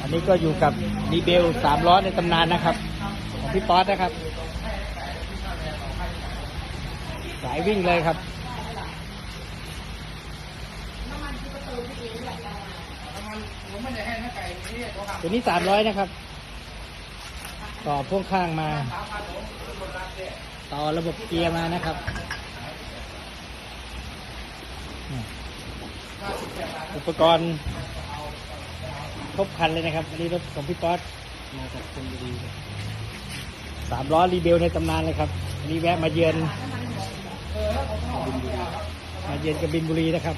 อันนี้ก็อยู่กับดีเบลสามล้อในตำนานนะครับ ของพี่ป๊อตนะครับ สายวิ่งเลยครับตัวนี้สามร้อยนะครับ ต่อพ่วงข้างมา ต่อระบบเกียร์มานะครับอุปกรณ์ครบครันเลยนะครับอันนี้รถของพี่ป๊อตมาจากชลบุรีสามล้อรีเบลในตำนานเลยครับอันนี้แวะมาเยือนมาเยือนกบินบุรีนะครับ